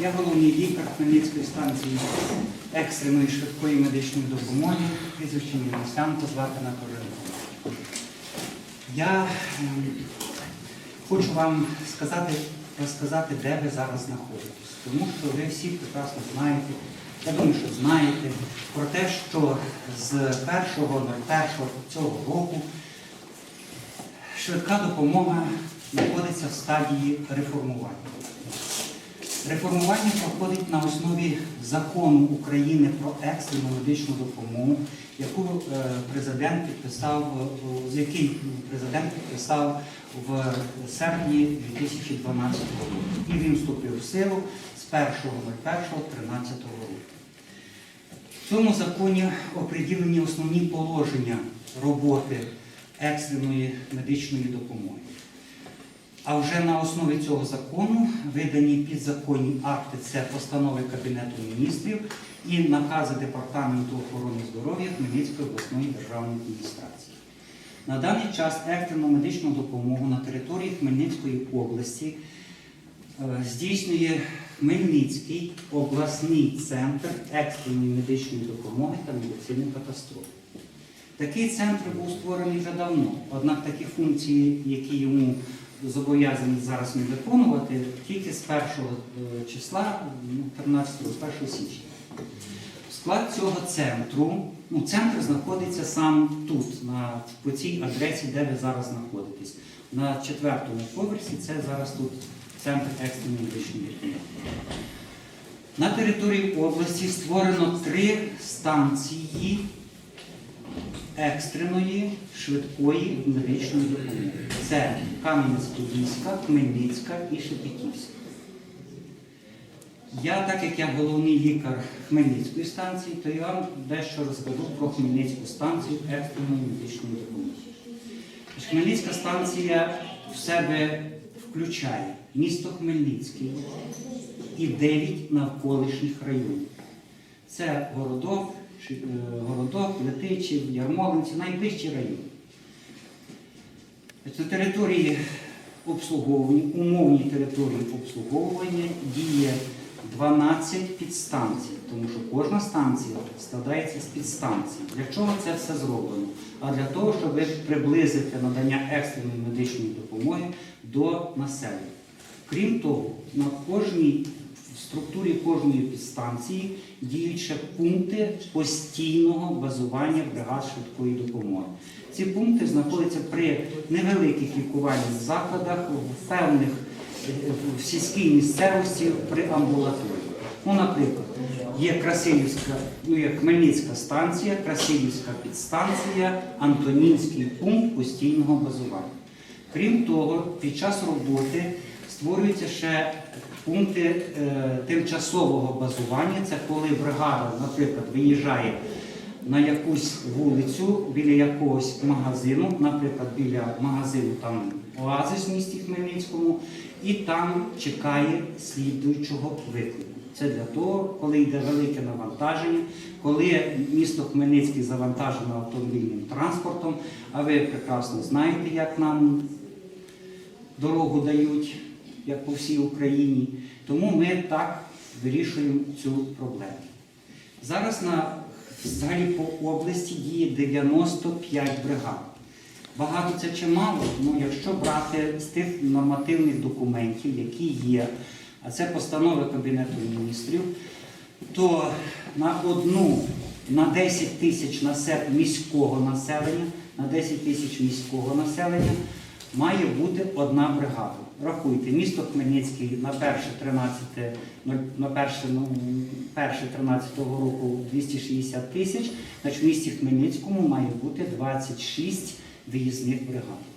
Я головний лікар Хмельницької станції екстреної швидкої медичної допомоги, прізвище Міносянко, звати на Анатолій. Я ем, хочу вам сказати, розказати, де ви зараз знаходитесь. Тому що ви всі прекрасно знаєте, я думаю, що знаєте про те, що з 1.01 цього року швидка допомога знаходиться в стадії реформування. Реформування проходить на основі закону України про екстрену медичну допомогу, яку е, президент підписав, е, який президент підписав в серпні 2012 року. І він вступив в силу з 1.01.13 року. В цьому законі оприділені основні положення роботи екстреної медичної допомоги. А вже на основі цього закону видані підзаконні акти це постанови Кабінету міністрів і накази Департаменту охорони здоров'я Хмельницької обласної державної адміністрації. На даний час екстрену медичну допомогу на території Хмельницької області е, здійснює Хмельницький обласний центр екстреної медичної допомоги та медицини катастроф. Такий центр був створений вже давно, однак такі функції, які йому зобов'язані зараз ми виконувати, тільки з 1 числа, ну, 13 з 1 січня. Склад цього центру, ну, центр знаходиться сам тут, на, по цій адресі, де ви зараз знаходитесь. На четвертому поверсі це зараз тут центр екстреної медичної допомоги. На території області створено три станції екстреної швидкої медичної допомоги. Це Кам'янець-Подільська, Хмельницька і Шепетівська. Я, так як я головний лікар Хмельницької станції, то я вам дещо розкажу про Хмельницьку станцію екстреної медичної допомоги. Хмельницька станція в себе включає місто Хмельницький і 9 навколишніх районів. Це Городок, Е, Городок, Летичів, Ярмолинці, найближчі райони. На території обслуговування, умовній території обслуговування діє 12 підстанцій, тому що кожна станція складається з підстанцій. Для чого це все зроблено? А для того, щоб приблизити надання екстреної медичної допомоги до населення. Крім того, на кожній в структурі кожної підстанції діють пункти постійного базування бригад швидкої допомоги. Ці пункти знаходяться при невеликих лікувальних закладах, в певних в сільській місцевості при амбулаторії. Ну, наприклад, є Красилівська, ну є Хмельницька станція, Красилівська підстанція, Антонінський пункт постійного базування. Крім того, під час роботи створюються ще пункти е, тимчасового базування. Це коли бригада, наприклад, виїжджає на якусь вулицю біля якогось магазину, наприклад, біля магазину там Оазис в місті Хмельницькому, і там чекає слідуючого виклику. Це для того, коли йде велике навантаження, коли місто Хмельницький завантажено автомобільним транспортом, а ви прекрасно знаєте, як нам дорогу дають, як по всій Україні. Тому ми так вирішуємо цю проблему. Зараз на взагалі по області діє 95 бригад. Багато це чи мало? Ну, якщо брати з тих нормативних документів, які є, а це постанови Кабінету міністрів, то на одну на 10 тисяч міського населення, на 10 тисяч міського населення має бути одна бригада. Рахуйте, місто Хмельницький на перше 13, ну, на перше, ну, перше 13 року 260 тисяч, значить в місті Хмельницькому має бути 26 виїзних бригад.